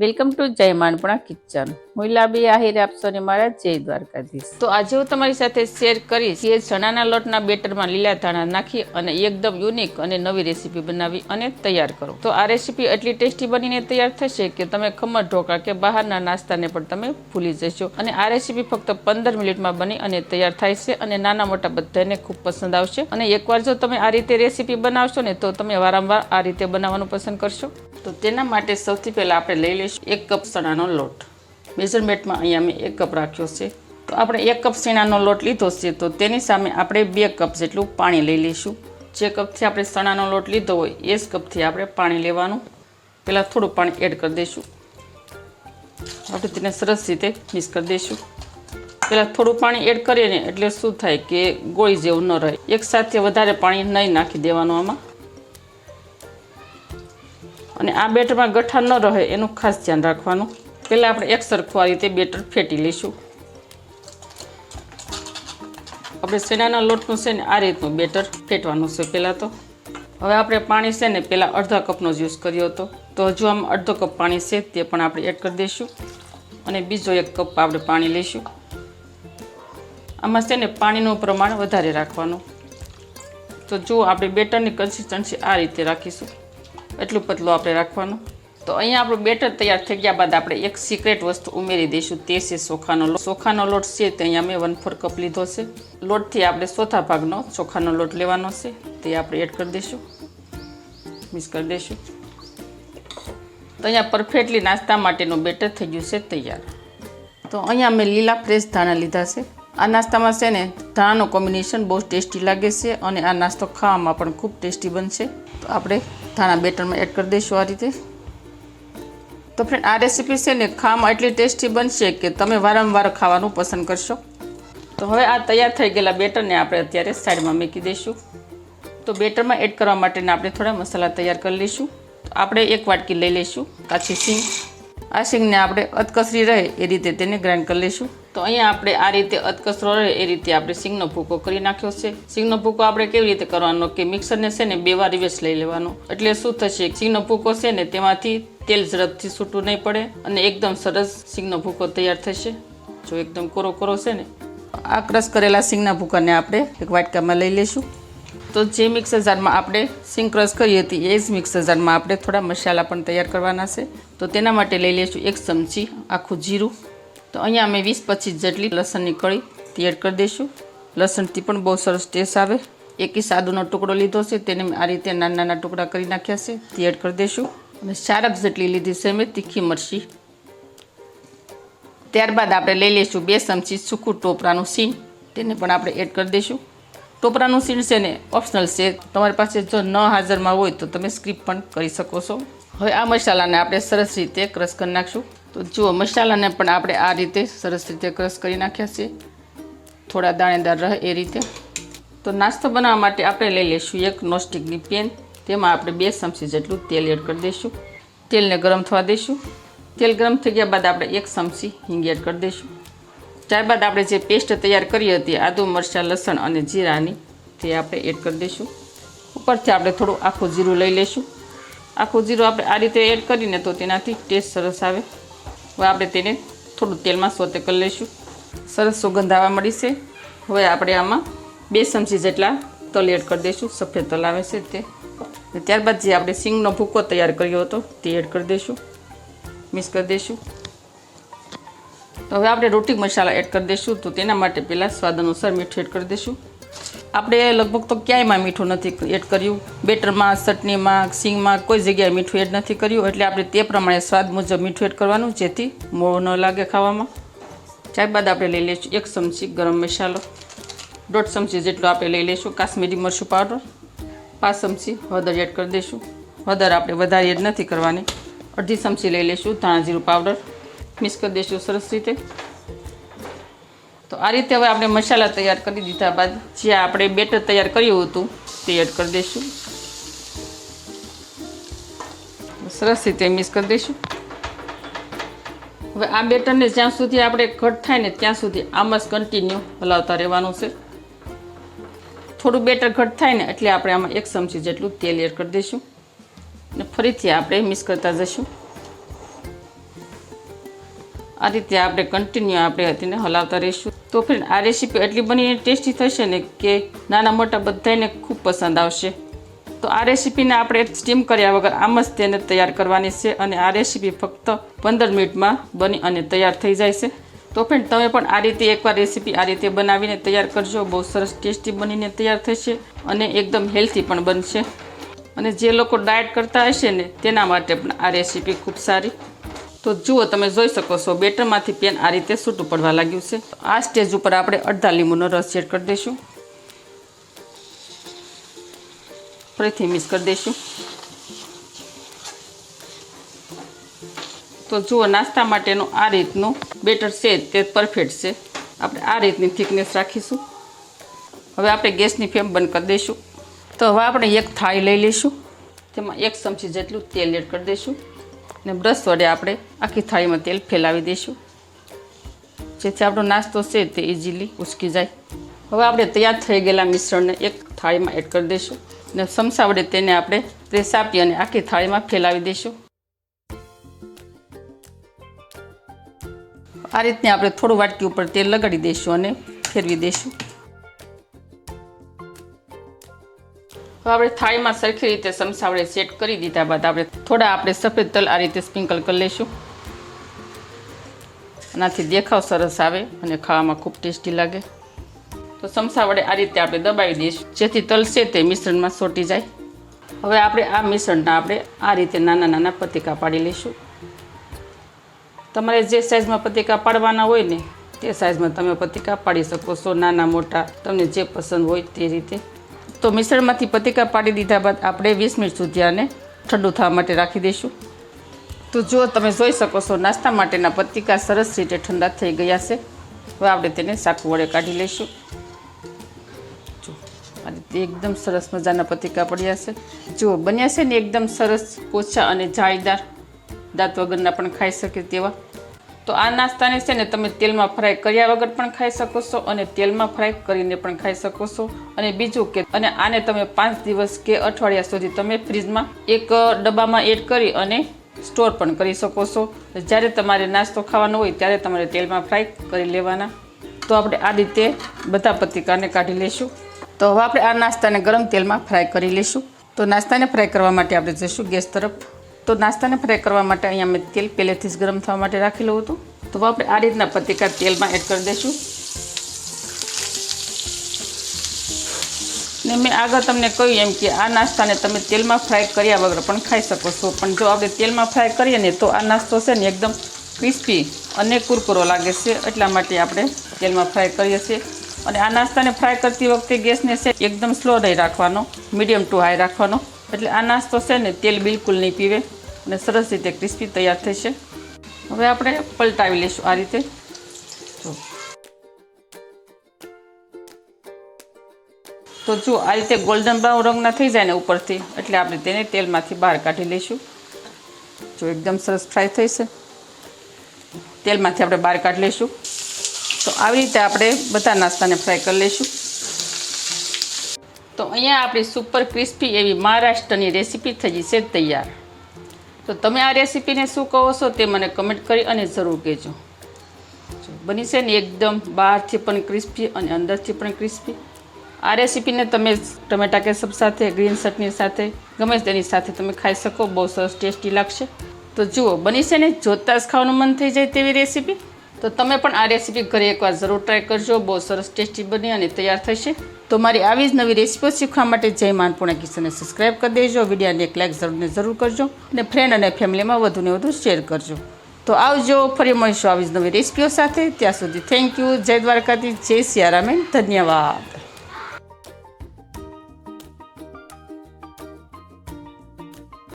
Welcome to જય માનપણા kitchen. હું લાબી આહિર આપશો ને મારા જય દ્વારકાધીશ. તો આજે હું તમારી સાથે શેર કરીશ કે ચણાના લોટના બેટરમાં લીલા ધાણા નાખી અને એકદમ યુનિક અને નવી રેસીપી બનાવી અને તૈયાર કરો. તો આ રેસીપી એટલી ટેસ્ટી બનીને તૈયાર થશે કે તમે ખમણ ઢોકળા કે બહારના નાસ્તાને પણ તમે ભૂલી જશો. અને આ રેસીપી ફક્ત પંદર મિનિટમાં બની અને તૈયાર થાય છે અને નાના મોટા બધાને ખૂબ પસંદ આવશે. અને એકવાર જો તમે આ રીતે રેસીપી બનાવશો ને તો તમે વારંવાર આ રીતે બનાવવાનું પસંદ કરશો. તો તેના માટે સૌથી પહેલાં આપણે લઈ લઈશું એક કપ ચણાનો લોટ. મેઝરમેન્ટમાં અહીંયા મેં એક કપ રાખ્યો છે. તો આપણે એક કપ ચણાનો લોટ લીધો છે, તો તેની સામે આપણે બે કપ જેટલું પાણી લઈ લઈશું. જે કપથી આપણે ચણાનો લોટ લીધો હોય, એ જ કપથી આપણે પાણી લેવાનું. પહેલાં થોડું પાણી એડ કરી દઈશું. આપણે તેને સરસ રીતે મિક્સ કરી દઈશું. પહેલાં થોડું પાણી એડ કરીએ ને, એટલે શું થાય કે ગોળી જેવું ન રહે. એકસાથે વધારે પાણી નહીં નાખી દેવાનું આમાં. અને આ બેટરમાં ગઠ્ઠા ન રહે, એનું ખાસ ધ્યાન રાખવાનું. પહેલાં આપણે એક સરખું આ રીતે બેટર ફેટી લઈશું. આપણે શેનાના લોટનું છે ને આ રીતનું બેટર ફેટવાનું છે પહેલાં તો. હવે આપણે પાણી છે ને પહેલાં અડધા કપનો જ યુઝ કર્યો હતો. તો હજુ આમાં અડધો કપ પાણી છે, તે પણ આપણે એડ કરી દઈશું. અને બીજો એક કપ આપણે પાણી લઈશું. આમાં છે ને પાણીનું પ્રમાણ વધારે રાખવાનું. તો જુઓ, આપણે બેટરની કન્સિસ્ટન્સી આ રીતે રાખીશું. એટલું પતલું આપણે રાખવાનું. તો અહીંયા આપણું બેટર તૈયાર થઈ ગયા બાદ આપણે એક સિક્રેટ વસ્તુ ઉમેરી દઈશું, તે છે ચોખાનો લોટ. ચોખાનો લોટ છે તે અહીંયા મેં વન ફોર કપ લીધો છે. લોટથી આપણે ચોથા ભાગનો ચોખાનો લોટ લેવાનો છે. તે આપણે એડ કરી દઈશું. મિક્સ કરી દઈશું. તો અહીંયા પરફેક્ટલી નાસ્તા માટેનું બેટર થઈ ગયું છે તૈયાર. તો અહીંયા મેં લીલા ફ્રેશ ધાણા લીધા છે. આ નાસ્તામાં છે ને ધાણાનું કોમ્બિનેશન બહુ ટેસ્ટી લાગે છે અને આ નાસ્તો ખાવામાં પણ ખૂબ ટેસ્ટી બનશે. તો આપણે ધાણા બેટરમાં એડ કરી દઈશું આ રીતે. તો ફ્રેન્ડ આ રેસીપી છે ને ખાવામાં એટલી ટેસ્ટી બનશે કે તમે વારંવાર ખાવાનું પસંદ કરશો. તો હવે આ તૈયાર થઈ ગયેલા બેટરને આપણે અત્યારે સાઈડમાં મૂકી દઈશું. તો બેટરમાં એડ કરવા માટેના આપણે થોડા મસાલા તૈયાર કરી લઈશું. તો આપણે એક વાટકી લઈ લઈશું કાચી સિંગ. આ સિંગને આપણે અધકસરી રહે એ રીતે તેને ગ્રાઇન્ડ કરી લઈશું. તો અહીંયા આપણે આ રીતે અધકસરો રહે એ રીતે આપણે સિંગનો ભૂકો કરી નાખ્યો છે. સિંગનો ભૂકો આપણે કેવી રીતે કરવાનો કે મિક્સરને છે ને બે વાર રિવેસ લઈ લેવાનો. એટલે શું થશે? સિંગનો ભૂકો છે ને તેમાંથી તેલ ઝડપથી છૂટું નહીં પડે અને એકદમ સરસ સિંગનો ભૂકો તૈયાર થશે. જો એકદમ કોરો કોરો છે ને, આ ક્રશ કરેલા સિંગના ભૂકાને આપણે એક વાટકામાં લઈ લઈશું. તો જે મિક્સર જારમાં આપણે સિંગ ક્રશ કરી હતી, એ જ મિક્સર જારમાં આપણે થોડા મસાલા પણ તૈયાર કરવાના છે. તો તેના માટે લઈ લઈશું એક ચમચી આખું જીરું. તો અહીંયા અમે વીસ પચીસ જેટલી લસણની કળી તે એડ કરી દઈશું. લસણથી પણ બહુ સરસ ટેસ્ટ આવે. એકી સાદુનો ટુકડો લીધો છે, તેને આ રીતે નાના નાના ટુકડા કરી નાખ્યા છે તે એડ કરી દઈશું. અને ચારક જેટલી લીધી છે મેં તીખી મરચી. ત્યારબાદ આપણે લઈ લઈશું બે ચમચી સૂકું ટોપરાનું સીણ, તેને પણ આપણે એડ કરી દઈશું. ટોપરાનું સીણ છે ને ઓપ્શનલ છે. તમારી પાસે જો ન હાજરમાં હોય તો તમે સ્કીપ પણ કરી શકો છો. હવે આ મસાલાને આપણે સરસ રીતે ક્રશ કરી નાખશું. તો જુઓ, મસાલાને પણ આપણે આ રીતે સરસ રીતે ક્રશ કરી નાખ્યા છે. થોડા દાણેદાર રહે એ રીતે. તો નાસ્તો બનાવવા માટે આપણે લઈ લઈશું એક નોસ્ટિકની પેન. તેમાં આપણે બે ચમચી જેટલું તેલ એડ કરી દઈશું. તેલને ગરમ થવા દઈશું. તેલ ગરમ થઈ ગયા બાદ આપણે એક ચમચી હિંગ એડ કરી દઈશું. ત્યારબાદ આપણે જે પેસ્ટ તૈયાર કરી હતી, આદુ, મરચાં, લસણ અને જીરાની, તે આપણે એડ કરી દઈશું. ઉપરથી આપણે થોડું આખું જીરું લઈ લઈશું. આખું જીરું આપણે આ રીતે એડ કરીને તો તેનાથી ટેસ્ટ સરસ આવે. હવે આપણે તેને થોડું તેલમાં સોતે કરી લઈશું. સરસ સુગંધ આવવા મળી છે. હવે આપણે આમાં બે ચમચી જેટલા તલ એડ કરી દઈશું. સફેદ તલ આવે છે તે. ત્યારબાદ જે આપણે સિંગનો ભૂકો તૈયાર કર્યો હતો તે એડ કરી દઈશું. મિક્સ કરી દઈશું. તો હવે આપણે રોટી મસાલા એડ કરી દઈશું. તો તેના માટે પહેલાં સ્વાદ અનુસાર મીઠું એડ કરી દઈશું. આપણે લગભગ તો ક્યાંયમાં મીઠું નથી એડ કર્યું? બેટરમાં, ચટણીમાં, સિંગમાં કોઈ જગ્યાએ મીઠું એડ નથી કર્યું, એટલે આપણે તે પ્રમાણે સ્વાદ મુજબ મીઠું એડ કરવાનું, જેથી મોં ન લાગે ખાવામાં. ત્યારબાદ આપણે લઈ લઈશું એક ચમચી ગરમ મસાલો. દોઢ ચમચી જેટલો આપણે લઈ લઈશું કાશ્મીરી મરચું પાવડર. પાંચ ચમચી હળદર એડ કરી દઈશું. હળદર આપણે વધારે એડ નથી કરવાની. અડધી ચમચી લઈ લઈશું ધાણા જીરું પાવડર. મિક્સ કરી દઈશું સરસ રીતે. તો આ રીતે હવે આપણે મસાલા તૈયાર કરી દીધા બાદ જે આપણે બેટર તૈયાર કર્યું હતું તે એડ કરી દઈશું. સરસ રીતે મિક્સ કરી દઈશું. હવે આ બેટરને જ્યાં સુધી આપણે ઘટ થાય ને ત્યાં સુધી આમ જ કન્ટિન્યુ હલાવતા રહેવાનું છે. થોડું બેટર ઘટ થાય ને એટલે આપણે આમાં એક ચમચી જેટલું તેલ એડ કરી દઈશું. અને ફરીથી આપણે મિક્સ કરતા જઈશું આ રીતે આપણે કન્ટિન્યુ આપણે તેને હલાવતા રહીશું. તો ફ્રેન્ડ આ રેસીપી એટલી બનીને ટેસ્ટી થશે ને કે નાના મોટા બધાને ખૂબ પસંદ આવશે. તો આ રેસીપીને આપણે સ્ટીમ કર્યા વગર આમ જ તેને તૈયાર કરવાની છે અને આ રેસીપી ફક્ત પંદર મિનિટમાં બની અને તૈયાર થઈ જાય છે. તો ફ્રેન્ડ તમે પણ આ રીતે એકવાર રેસીપી આ રીતે બનાવીને તૈયાર કરજો. બહુ સરસ ટેસ્ટી બનીને તૈયાર થશે અને એકદમ હેલ્થી પણ બનશે. અને જે લોકો ડાયટ કરતા હશે ને, તેના માટે પણ આ રેસીપી ખૂબ સારી. તો જુઓ તમે જોઈ શકો છો, બેટરમાંથી પેન આ રીતે છૂટું પડવા લાગ્યું છે. આ સ્ટેજ ઉપર આપણે અડધા લીંબુનો રસ એડ કરી દઈશું. ફરીથી મિક્સ કરી દઈશું. તો જુઓ, નાસ્તા માટેનું આ રીતનું બેટર છે, તે પરફેક્ટ છે. આપણે આ રીતની થિકનેસ રાખીશું. હવે આપણે ગેસની ફ્લેમ બંધ કરી દઈશું. તો હવે આપણે એક થાળી લઈ લઈશું. તેમાં એક ચમચી જેટલું તેલ એડ કરી દઈશું. ને બ્રશ વડે આપણે આખી થાળીમાં તેલ ફેલાવી દઈશું. જેથી આપણો નાસ્તો છે તે ઇઝીલી ઉસકી જાય. હવે આપણે તૈયાર થઈ ગયેલા મિશ્રણને એક થાળીમાં એડ કરી દઈશું ને સમસા વડે તેને આપણે પ્રેસ આપી અને આખી થાળીમાં ફેલાવી દઈશું. આ રીતને આપણે થોડું વાટકી ઉપર તેલ લગાડી દઈશું અને ફેરવી દઈશું. હવે આપણે થાળીમાં સરખી રીતે સમસાવડે સેટ કરી દીધા બાદ આપણે થોડા આપણે સફેદ તલ આ રીતે સ્પ્રિંકલ કરી લઈશું. આનાથી દેખાવ સરસ આવે અને ખાવામાં ખૂબ ટેસ્ટી લાગે. તો સમસાવડે આ રીતે આપણે દબાવી દઈશું. જેથી તલ છે તે મિશ્રણમાં સોટી જાય. હવે આપણે આ મિશ્રણના આપણે આ રીતે નાના નાના પતિકા પાડી લઈશું. તમારે જે સાઇઝમાં પતિકા પાડવાના હોય ને તે સાઇઝમાં તમે પતિકા પાડી શકો છો. નાના મોટા, તમને જે પસંદ હોય તે રીતે. તો મિશ્રણમાંથી પતિકા પાડી દીધા બાદ આપણે વીસ મિનિટ સુધી આને ઠંડુ થવા માટે રાખી દઈશું. તો જો તમે જોઈ શકો છો, નાસ્તા માટેના પતિકા સરસ રીતે ઠંડા થઈ ગયા છે. હવે આપણે તેને સાકુ વડે કાઢી લઈશું. જો, આ રીતે એકદમ સરસ મજાના પતિકા પડ્યા છે. જો બન્યા છે ને એકદમ સરસ પોચા અને જાળીદાર. દાંત વગરના પણ ખાઈ શકે તેવા. તો આ નાસ્તાને છે ને તમે તેલમાં ફ્રાય કર્યા વગર પણ ખાઈ શકો છો અને તેલમાં ફ્રાય કરીને પણ ખાઈ શકો છો. અને બીજું કે, અને આને તમે પાંચ દિવસ કે અઠવાડિયા સુધી તમે ફ્રીજમાં એક ડબ્બામાં એડ કરી અને સ્ટોર પણ કરી શકો છો. જ્યારે તમારે નાસ્તો ખાવાનો હોય ત્યારે તમારે તેલમાં ફ્રાય કરી લેવાના. તો આપણે આ રીતે બધા પત્રિકાને કાઢી લઈશું. તો હવે આપણે આ નાસ્તાને ગરમ તેલમાં ફ્રાય કરી લઈશું. તો નાસ્તાને ફ્રાય કરવા માટે આપણે જઈશું ગેસ તરફ. તો નાસ્તાને ફ્રાય કરવા માટે અહીંયા મેં તેલ પહેલેથી જ ગરમ થવા માટે રાખેલું હતું. તો આપણે આ રીતના પતિકા તેલમાં એડ કરી દઈશું. ને મેં આગળ તમને કહ્યું એમ કે આ નાસ્તાને તમે તેલમાં ફ્રાય કર્યા વગર પણ ખાઈ શકો છો. પણ જો આપણે તેલમાં ફ્રાય કરીએ ને તો આ નાસ્તો છે ને એકદમ ક્રિસ્પી અને કુરકુરો લાગે છે. એટલા માટે આપણે તેલમાં ફ્રાય કરીએ છીએ. અને આ નાસ્તાને ફ્રાય કરતી વખતે ગેસને છે એકદમ સ્લો નહીં રાખવાનો, મીડિયમ ટુ હાઈ રાખવાનો. એટલે આ નાસ્તો છે ને તેલ બિલકુલ નહીં પીવે. અને સરસ રીતે ક્રિસ્પી તૈયાર થશે હવે આપણે પલટાવી લઈશું આ રીતે. જો. તો જો, આ રીતે ગોલ્ડન બ્રાઉન રંગના થઈ જાય ને ઉપરથી, એટલે આપણે તેને તેલમાંથી બહાર કાઢી લઈશું. જો, એકદમ સરસ ફ્રાય થઈ છે. તેલમાંથી આપણે બહાર કાઢી લઈશું. તો આવી રીતે આપણે બધા નાસ્તાને ફ્રાય કરી લઈશું. તો અહીંયા આપણી સુપર ક્રિસ્પી એવી મહારાષ્ટ્રની રેસીપી થઈ જશે તૈયાર. તો તમે આ રેસીપીને શું કહો છો તે મને કમેન્ટ કરી અને જરૂર કહેજો. બની છે ને એકદમ બહારથી પણ ક્રિસ્પી અને અંદરથી પણ ક્રિસ્પી આ રેસીપીને તમે ટમેટા કેસબ સાથે ગ્રીન ચટણી સાથે, ગમે તેની સાથે તમે ખાઈ શકો, બહુ સરસ ટેસ્ટી લાગશે. તો જુઓ, બની છે ને જોતાં જ ખાવાનું મન થઈ જાય તેવી રેસીપી. તો તમે પણ આ રેસીપી ઘરે એકવાર જરૂર ટ્રાય કરજો. બહુ સરસ ટેસ્ટી બની અને તૈયાર થશે. તો મારી આવી જ નવી રેસીપીઓ શીખવા માટે જય માનપૂર્ણા કિશનને સબસ્ક્રાઈબ કરી દેજો. વિડીયોને એક લાઇક જરૂરને જરૂર કરજો. અને ફ્રેન્ડ અને ફેમિલીમાં વધુને વધુ શેર કરજો. તો આવજો, ફરી મળીશું આવી જ નવી રેસીપીઓ સાથે. ત્યાં સુધી થેન્ક યુ જય દ્વારકાથી જય સિયારામેન ધન્યવાદ.